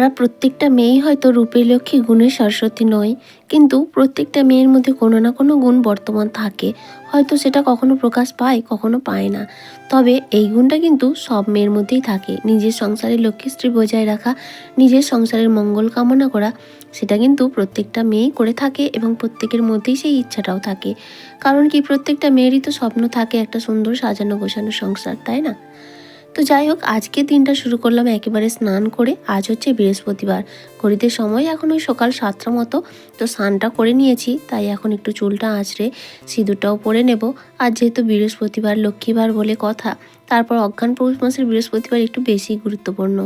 আমরা প্রত্যেকটা মেয়েই হয়তো রূপের লক্ষ্মী গুণে সরস্বতী নয় কিন্তু প্রত্যেকটা মেয়ের মধ্যে কোনো না কোনো গুণ বর্তমান থাকে। হয়তো সেটা কখনো প্রকাশ পায়, কখনো পায় না। তবে এই গুণটা কিন্তু সব মেয়ের মধ্যেই থাকে। নিজের সংসারের লক্ষ্মীশ্রী বজায় রাখা, নিজের সংসারের মঙ্গল কামনা করা, সেটা কিন্তু প্রত্যেকটা মেয়েই করে থাকে এবং প্রত্যেকের মধ্যেই সেই ইচ্ছাটাও থাকে। কারণ কি, প্রত্যেকটা মেয়েরই তো স্বপ্ন থাকে একটা সুন্দর সাজানো গোছানো সংসার, তাই না? তো যাই হোক আজকে দিনটা শুরু করলাম একেবারে স্নান করে। আজ হচ্ছে বৃহস্পতিবার। ঘড়িতে সময় এখন ওই সকাল সাতটা মতো, তো স্নানটা করে নিয়েছি, তাই এখন একটু চুলটা আঁচড়ে সিঁদুরটাও পরে নেব। আর যেহেতু বৃহস্পতিবার লক্ষ্মীবার বলে কথা, তারপর অজ্ঞান পৌষ মাসের বৃহস্পতিবার একটু বেশি গুরুত্বপূর্ণ।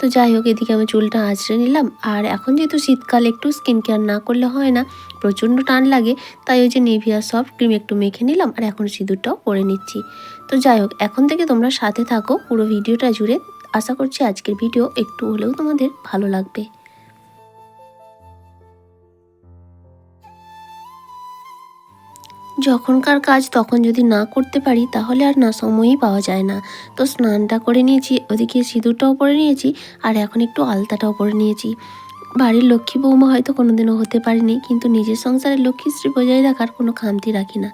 তো যাই হোক, এদিকে আমি চুলটা আঁচড়ে নিলাম। আর এখন যেহেতু শীতকাল, একটু স্কিন কেয়ার না করলে হয় না, প্রচণ্ড টান লাগে, তাই ওই যে নিভিয়া সফট ক্রিম একটু মেখে নিলাম আর এখন সিঁদুরটাও পরে নিচ্ছি। তো যাই হোক, এখন থেকে তোমরা সাথে থাকো, পুরো ভিডিওটা জুড়ে। আশা করছি আজকের ভিডিও একটু হলেও তোমাদের ভালো লাগবে। যখনকার কাজ তখন যদি না করতে পারি, তাহলে আর না, সময়ই পাওয়া যায় না। তো স্নানটা করে নিয়েছি, ওদিকে সিঁদুরটাও পরে নিয়েছি, আর এখন একটু আলতাটাও পরে নিয়েছি। বাড়ির লক্ষ্মী বৌমা হয়তো কোনোদিনও হতে পারিনি, কিন্তু নিজের সংসারের লক্ষ্মীশ্রী বজায় রাখার কোনো খামতি রাখি না।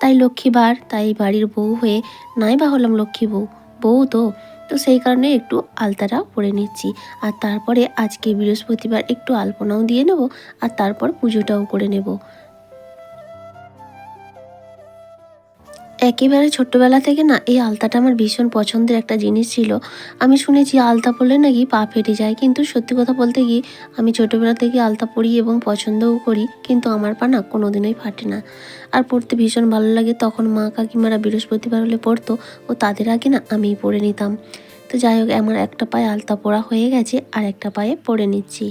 তাই লক্ষ্মীবার তাই বাড়ির বউ হয়ে নাই বা হলাম লক্ষ্মী বউ বউ তো। তো সেই কারণে একটু আলতাটা পরে নিচ্ছি। আর তারপরে আজকে বৃহস্পতিবার একটু আলপনাও দিয়ে নেব, আর তারপর পুজোটাও করে নেব। একেবারে ছোট্টবেলা থেকে না, এই আলতাটা আমার ভীষণ পছন্দের একটা জিনিস ছিল। আমি শুনেছি আলতা পরলে নাকি পা ফেটে যায়, কিন্তু সত্যি কথা বলতে গিয়ে আমি ছোটোবেলা থেকে আলতা পরি এবং পছন্দও করি, কিন্তু আমার পা না কোনোদিনই ফাটে না। আর পড়তে ভীষণ ভালো লাগে, তখন মা কাকিমারা বৃহস্পতিবার হলে পড়তো ও তাদের আগে না আমিই পরে নিতাম। তো যাই হোক, আমার একটা পায়ে আলতা পরা হয়ে গেছে, আর একটা পায়ে পরে নিচ্ছি।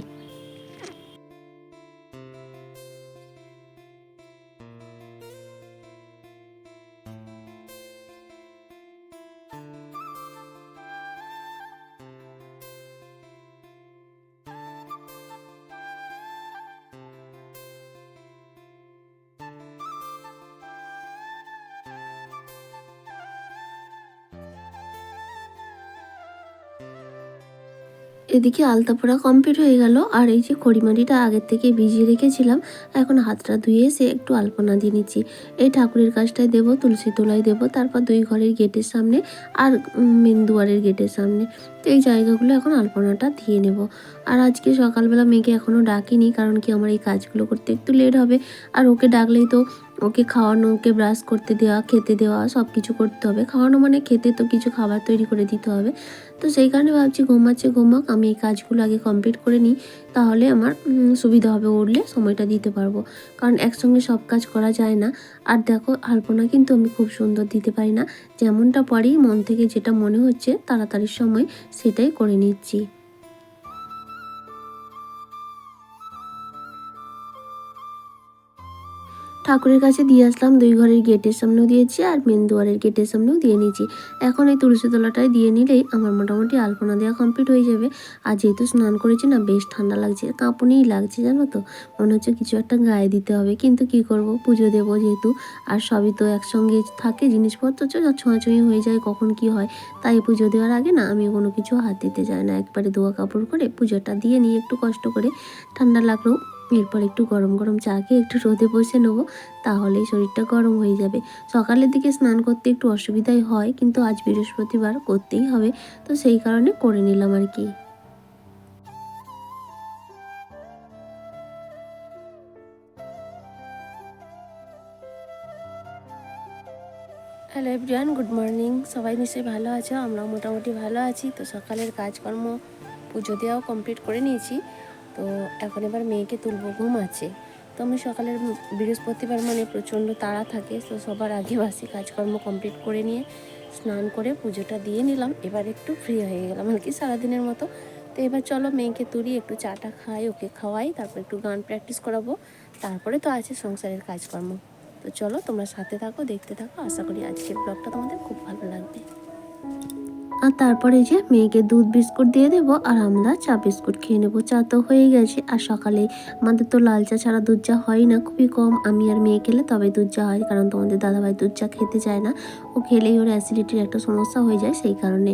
এদিকে আলতা পোড়া কমপ্লিট হয়ে গেল। আর এই যে খড়িমাটিটা আগের থেকে ভিজিয়ে রেখেছিলাম, এখন হাতটা ধুয়ে সে একটু আলপনা দিয়ে নিচ্ছি। এই ঠাকুরের কাজটায় দেবো, তুলসী তোলায় দেবো, তারপর দুই ঘরের গেটের সামনে আর মেন দুয়ারের গেটের সামনে। তো এই জায়গাগুলো এখন আলপনাটা দিয়ে নেব। আর আজকে সকালবেলা মেয়েকে এখনও ডাকিনি, কারণ কি আমার এই কাজগুলো করতে একটু লেট হবে। আর ওকে ডাকলেই তো ওকে খাওয়ানো, ওকে ব্রাশ করতে দেওয়া, খেতে দেওয়া সব কিছু করতে হবে। খাওয়ানো মানে খেতে তো কিছু খাবার তৈরি করে দিতে হবে। তো সেই কারণে ভাবছি ঘুমাচ্ছে, ঘুমাক, আমি এই কাজগুলো আগে কমপ্লিট করে নিই। তাহলে আমার সুবিধা হবে, উঠলে সময়টা দিতে পারব। কারণ একসঙ্গে সব কাজ করা যায় না। আর দেখো, আলপনা কিন্তু আমি খুব সুন্দর দিতে পারি না। যেমনটা পারি মন থেকে যেটা মনে হচ্ছে, তাড়াতাড়ির সময় সেটাই করে নিচ্ছি। ঠাকুরের কাছে দিয়ে আসলাম, দুই ঘরের গেটের সামনেও দিয়েছি আর মেন দুয়ারের গেটের সামনেও দিয়ে নিয়েছি। এখন এই তুলসী তলাটায় দিয়ে নিলেই আমার মোটামুটি আলপনা দেওয়া কমপ্লিট হয়ে যাবে। আর যেহেতু স্নান করেছি না, বেশ ঠান্ডা লাগছে কাঁপুনিই লাগছে, জানো তো। মনে হচ্ছে কিছু একটা গায়ে দিতে হবে, কিন্তু কি করব? পুজো দেবো যেহেতু। আর সবই তো একসঙ্গে থাকে জিনিসপত্র ছোঁয়াছুঁয়ি হয়ে যায় কখন কি হয়। তাই পুজো দেওয়ার আগে না, আমি কোনো কিছু হাত দিতে চাই না। একবারে দোয়া কাপড় করে পুজোটা দিয়ে নিই একটু কষ্ট করে। ঠান্ডা লাগলেও এরপর একটু গরম গরম চা খেয়ে একটু রোদে বসে নেব, তাহলেই শরীরটা গরম হয়ে যাবে। সকালের দিকে স্নান করতে একটু অসুবিধাই হয়, কিন্তু আজ বৃহস্পতিবার করতেই হবে, তো সেই কারণে করে নিলাম আর কি। হ্যালো এভরিওয়ান গুড মর্নিং সবাই নিশ্চয়ই ভালো আছো? আমরাও মোটামুটি ভালো আছি। তো সকালের কাজকর্ম পুজো দেওয়াও কমপ্লিট করে নিয়েছি। তো এখন এবার মেয়েকে তুলবো, ঘুম আছে। তো আমি সকালের বৃহস্পতিবার মানে প্রচণ্ড তাড়া থাকে, তো সবার আগে বাসি কাজকর্ম কমপ্লিট করে নিয়ে স্নান করে পুজোটা দিয়ে নিলাম। এবার একটু ফ্রি হয়ে গেলাম আর কি সারাদিনের মতো। তো এবার চলো মেয়েকে তুলি, একটু চাটা খাই, ওকে খাওয়াই, তারপর একটু গান প্র্যাকটিস করাবো। তারপরে তো আছে সংসারের কাজকর্ম। তো চলো তোমরা সাথে থাকো, দেখতে থাকো। আশা করি আজকের ব্লগটা তোমাদের খুব ভালো লাগবে। আর তারপরে যে মেয়েকে দুধ বিস্কুট দিয়ে দেবো আর আমরা চা বিস্কুট খেয়ে নেব। চা তো হয়ে গেছে। আর সকালে আমাদের তো লাল চা ছাড়া দুধ চা হয় না, খুবই কম। আমি আর মেয়ে খেলে তবে দুধ চা হয়, কারণ তোমাদের দাদাভাই দুধ চা খেতে চায় না। ও খেলেই ওর অ্যাসিডিটির একটা সমস্যা হয়ে যায়, সেই কারণে।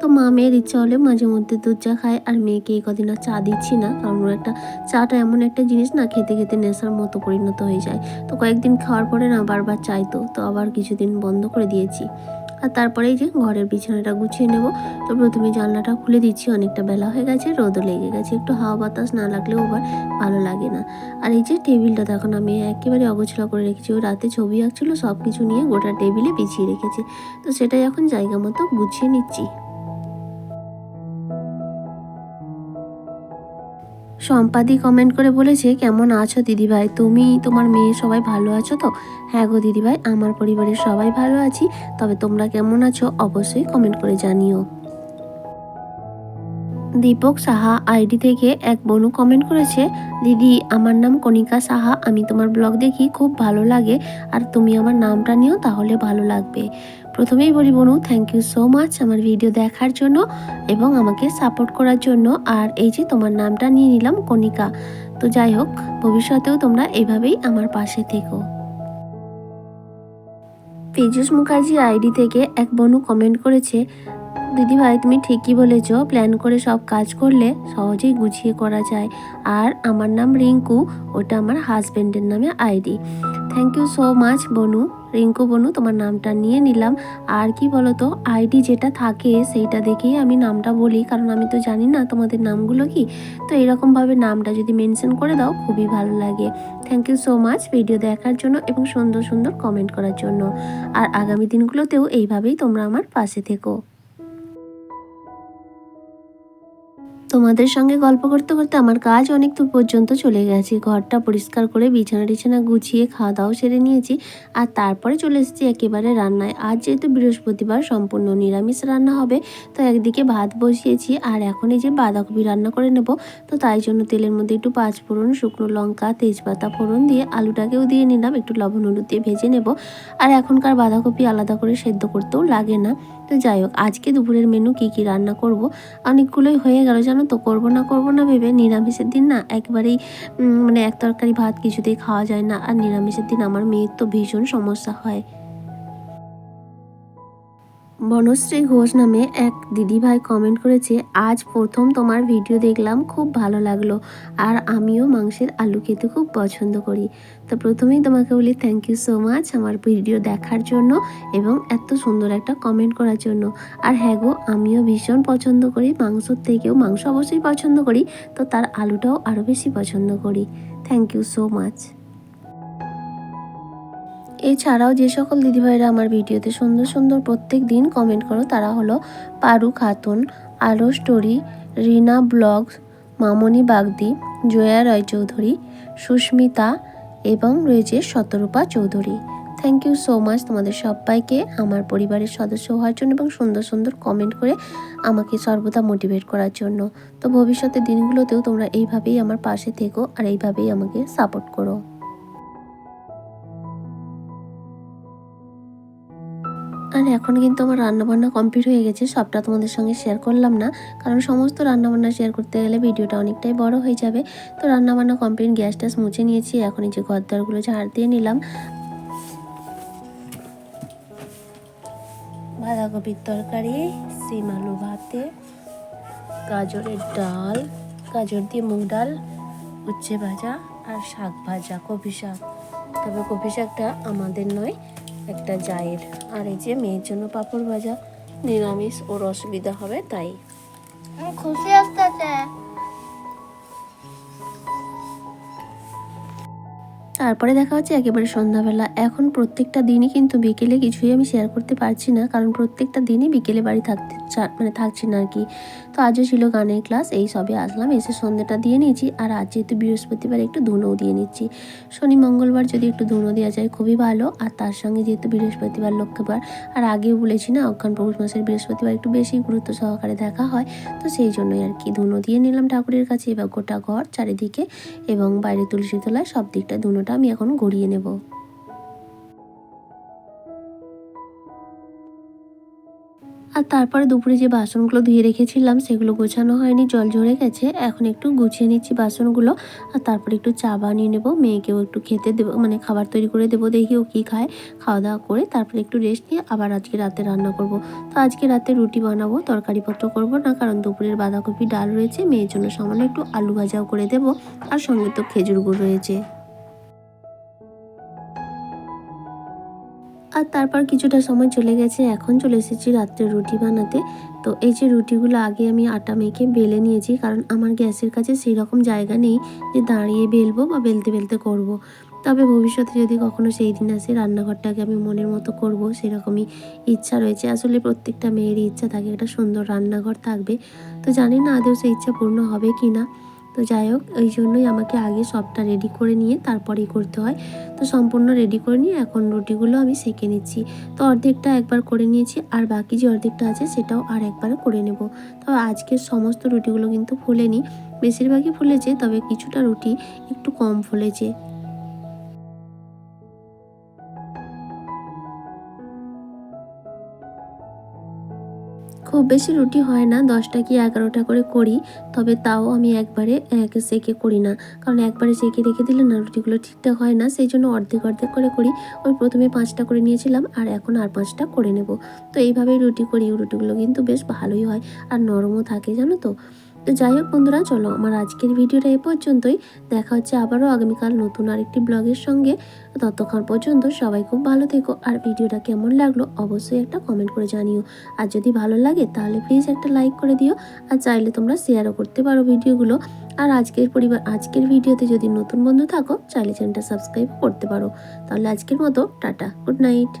তো মা, মেয়ের ইচ্ছা হলে মাঝে মধ্যে দুধ চা খায়। আর মেয়েকে এই কদিন আর চা দিচ্ছি না, কারণ ওর একটা চাটা এমন একটা জিনিস না, খেতে খেতে নেশার মতো পরিণত হয়ে যায়। তো কয়েকদিন খাওয়ার পরে না বারবার চাইতো তো আবার কিছুদিন বন্ধ করে দিয়েছি। আর তারপরে এই যে ঘরের বিছানাটা গুছিয়ে নেব। তো প্রথমে জানলাটা খুলে দিচ্ছি, অনেকটা বেলা হয়ে গেছে, রোদও লেগে গেছে। একটু হাওয়া বাতাস না লাগলেও আবার ভালো লাগে না। আর এই যে টেবিলটা তখন আমি একেবারে অগোছলা করে রেখেছি। ও রাতে ছবি আঁকছিলো সব কিছু নিয়ে গোটা টেবিলে বিছিয়ে রেখেছি। তো সেটাই এখন জায়গা মতো গুছিয়ে নিচ্ছি। সম্পাদি কমেন্ট করে বলেছে, কেমন আছো দিদিভাই? তুমি তোমার মেয়ে সবাই ভালো আছো তো? হ্যাঁ গো দিদিভাই, আমার পরিবারের সবাই ভালো আছি, তবে তোমরা কেমন আছো অবশ্যই কমেন্ট করে জানিও। দীপক সাহা আইডি থেকে এক বনু কমেন্ট করেছে, দিদি, আমার নাম কণিকা সাহা, আমি তোমার ব্লগ দেখি, খুব ভালো লাগে, আর তুমি আমার নামটা নিও, তাহলে ভালো লাগবে। প্রথমেই বলি বনু থ্যাংক ইউ সো মাচ আমার ভিডিও দেখার জন্য এবং আমাকে সাপোর্ট করার জন্য। আর এই যে তোমার নামটা নিয়ে নিলাম, কণিকা। তো যাই হোক, ভবিষ্যতেও তোমরা এভাবেই আমার পাশে থেকো। তেজস মুখার্জি আইডি থেকে এক বনু কমেন্ট করেছে দিদি ভাই তুমি ঠিকই বলেছ প্ল্যান করে সব কাজ করলে সহজেই গুছিয়ে করা যায়। আর আমার নাম রিঙ্কু, ওটা আমার হাজবেন্ডের নামে ID thank you so much বনু। রিঙ্কু, বনু, তোমার নামটা নিয়ে নিলাম। আর কি বলতো আইডি যেটা থাকে সেইটা দেখেই আমি নামটা বলি, কারণ আমি তো জানি না তোমাদের নামগুলো কি। তো এরকমভাবে নামটা যদি মেনশন করে দাও, খুবই ভালো লাগে। Thank you so much video দেখার জন্য এবং সুন্দর সুন্দর কমেন্ট করার জন্য। আর আগামী দিনগুলোতেও এইভাবেই তোমরা আমার পাশে থেকো। তোমাদের সঙ্গে গল্প করতে করতে আমার কাজ অনেক দূর পর্যন্ত চলে গেছে। ঘরটা পরিষ্কার করে বিছানা টিছানা গুছিয়ে খাওয়া দাওয়া সেরে নিয়েছি আর তারপরে চলে এসেছি একেবারে রান্নায়। আজ যেহেতু বৃহস্পতিবার, সম্পূর্ণ নিরামিষ রান্না হবে, তো একদিকে ভাত বসিয়েছি আর এখন এই যে বাঁধাকপি রান্না করে নেব, তো তাই জন্য তেলের মধ্যে একটু পাঁচ ফোড়ন, শুকনো লঙ্কা, তেজপাতা ফোড়ন দিয়ে আলুটাকেও দিয়ে নিলাম, একটু লবণ হলুদ দিয়ে ভেজে নেব। আর এখনকার বাঁধাকপি আলাদা করে সেদ্ধ করতেও লাগে না। তো যাই হোক, আজকে দুপুরের মেনু কি কি রান্না করব? অনেকগুলোই হয়ে গেল, জানো তো করব না করব না ভেবে নিরামিষের দিন না একবারেই মানে এক তরকারি ভাত কিছুতেই খাওয়া যায় না। আর নিরামিষের দিন আমার মেয়ের তো ভীষণ সমস্যা হয়। বনশ্রী ঘোষ নামে এক দিদিভাই কমেন্ট করেছে, আজ প্রথম তোমার ভিডিও দেখলাম, খুব ভালো লাগল। আর আমিও মাংসের আলু খেতে খুব পছন্দ করি। তো প্রথমেই তোমাকে বলি থ্যাংক ইউ সো মাচ আমার ভিডিও দেখার জন্য এবং এত সুন্দর একটা কমেন্ট করার জন্য। আর হ্যাঁ গো, আমিও ভীষণ পছন্দ করি, মাংসর থেকেও মাংস অবশ্যই পছন্দ করি, তো তার আলুটাও আরও বেশি পছন্দ করি। থ্যাংক ইউ সো মাচ এছাড়াও যে সকল দিদিভাইরা আমার ভিডিওতে সুন্দর সুন্দর প্রত্যেক দিন কমেন্ট করো, তারা হলো পারু খাতুন আলো স্টোরি, রিনা ব্লগস, মামনি বাগদি, জয়া রয় চৌধুরী সুস্মিতা এবং রয়েছে Shatarupa Chowdhury. Thank you so much তোমাদের সবাইকে, আমার পরিবারের সদস্য হওয়ার জন্য এবং সুন্দর সুন্দর কমেন্ট করে আমাকে সর্বদা মোটিভেট করার জন্য। তো ভবিষ্যতের দিনগুলোতেও তোমরা এইভাবেই আমার পাশে থেকো আর এইভাবেই আমাকে সাপোর্ট করো। আর এখন কিন্তু আমার রান্নাবান্না কমপ্লিট হয়ে গেছে, সবটা তোমাদের সঙ্গে শেয়ার করলাম না। কারণ সমস্ত রান্নাবান্না শেয়ার করতে গেলে ভিডিওটা অনেকটাই বড় হয়ে যাবে। তো রান্নাবান্না কমপ্লিট গ্যাস ট্যাস মুছে নিয়েছি, এখন এই যে ঘরদারগুলো ঝাড় দিয়ে নিলাম। বাঁধাকপির তরকারি, সিম আলু ভাতে, গাজরের ডাল, গাজর দিয়ে মুগ ডাল, উচ্ছে ভাজা আর শাক ভাজা, কপি শাক। তবে কপি শাকটা আমাদের নয় একটা জায়ের। আর এই যে মেয়ের জন্য পাঁপড় ভাজা, নিরামিষ ওর অসুবিধা হবে তাই। খুশি তারপরে দেখা হচ্ছে একেবারে সন্ধ্যাবেলা। এখন প্রত্যেকটা দিনই কিন্তু বিকেলে কিছুই আমি শেয়ার করতে পারছি না, কারণ প্রত্যেকটা দিনই বিকেলে বাড়ি থাকতে মানে থাকছি না আর কি। তো আজও ছিল গানের ক্লাস এই সবে আসলাম, এসে সন্ধ্যাটা দিয়ে নিয়েছি, আর আজ যেহেতু বৃহস্পতিবার একটু ধুনোও দিয়ে নিচ্ছি। শনি, মঙ্গলবার যদি একটু ধুনো দেওয়া যায় খুবই ভালো, আর তার সঙ্গে যেহেতু বৃহস্পতিবার লক্ষ্মীবার, আর আগেও বলেছি না, অজ্ঞান পৌষ মাসের বৃহস্পতিবার একটু বেশি গুরুত্ব সহকারে দেখা হয়, তো সেই জন্যই আর কি ধুনো দিয়ে নিলাম ঠাকুরের কাছে, এবার গোটা ঘর চারিদিকে এবং বাইরে তুলসী তোলায় সব দিকটা ধুনোটা আমি এখন গড়িয়ে নেব। আর তারপরে দুপুরে যে বাসনগুলো ধুয়ে রেখেছিলাম, সেগুলো গোছানো হয়নি, জল ঝরে গেছে। এখন একটু গুছিয়ে নিচ্ছি বাসনগুলো, আর তারপরে একটু চা বানিয়ে নেব। মেয়েকেও একটু খেতে দেবো মানে খাবার তৈরি করে দেবো, দেখি ও কী খায়। খাওয়া দাওয়া করে তারপরে একটু রেস্ট নিয়ে আবার আজকে রাতে রান্না করব। তো আজকে রাতে রুটি বানাবো, তরকারিপত্র করব না, কারণ দুপুরের বাঁধাকপি ডাল রয়েছে। মেয়ের জন্য সামান্য একটু আলু ভাজাও করে দেবো, আর সঙ্গে তো খেজুর গুড় রয়েছে। আর তারপর কিছুটা সময় চলে গেছে, এখন চলে এসেছি রাত্রে রুটি বানাতে। তো এই যে রুটিগুলো আগে আমি আটা মেখে বেলে নিয়েছি, কারণ আমার গ্যাসের কাছে সেই রকম জায়গা নেই যে দাঁড়িয়ে বেলবো বা বেলতে বেলতে করব। তবে ভবিষ্যতে যদি কখনো সেই দিন আসে, রান্নাঘরটাকে আমি মনের মতো করব, সেরকমই ইচ্ছা রয়েছে। আসলে প্রত্যেকটা মেয়েরই ইচ্ছা থাকে, একটা সুন্দর রান্নাঘর থাকবে। তো জানি না আদৌ সেই ইচ্ছা পূর্ণ হবে কি না তো যাই হোক, এই জন্যই আমাকে আগে সবটা রেডি করে নিয়ে তারপরেই করতে হয়। তো সম্পূর্ণ রেডি করে নিয়ে এখন রুটিগুলো আমি সেঁকে নিচ্ছি। তো অর্ধেকটা একবার করে নিয়েছি, আর বাকি যে অর্ধেকটা আছে সেটাও আর একবার করে নেব। তবে আজকের সমস্ত রুটিগুলো কিন্তু ফুলেনি। বেশিরভাগই ফুলেছে, তবে কিছুটা রুটি একটু কম ফুলেছে। খুব বেশি রুটি হয় না, দশটা কি এগারোটা করে করি, তবে তাও আমি একবারে, একে সেকে করি না। কারণ একবারে সেকে রেখে দিলে না রুটিগুলো ঠিকঠাক হয় না, সেই জন্য অর্ধেক অর্ধেক করে করি। ওই প্রথমে পাঁচটা করে নিয়েছিলাম, আর এখন আর পাঁচটা করে নেব। তো এইভাবেই রুটি করি রুটিগুলো কিন্তু বেশ ভালোই হয়। আর নরমও থাকে, জানো তো? তো যাই হোক বন্ধুরা, চলো আমার আজকের ভিডিওটা এ পর্যন্তই। দেখা হচ্ছে আবারও আগামীকাল নতুন আরেকটি ব্লগের সঙ্গে। ততক্ষণ পর্যন্ত সবাই খুব ভালো থেকো। আর ভিডিওটা কেমন লাগল অবশ্যই একটা কমেন্ট করে জানিও। আর যদি ভালো লাগে তাহলে প্লিজ একটা লাইক করে দিও। আর চাইলে তোমরা শেয়ারও করতে পারো ভিডিওগুলো। আর আজকের পরিবার, আজকের ভিডিওতে যদি নতুন বন্ধু থাকো, চাইলে চ্যানেলটা সাবস্ক্রাইব করতে পারো। তাহলে আজকের মতো, টাটা গুড নাইট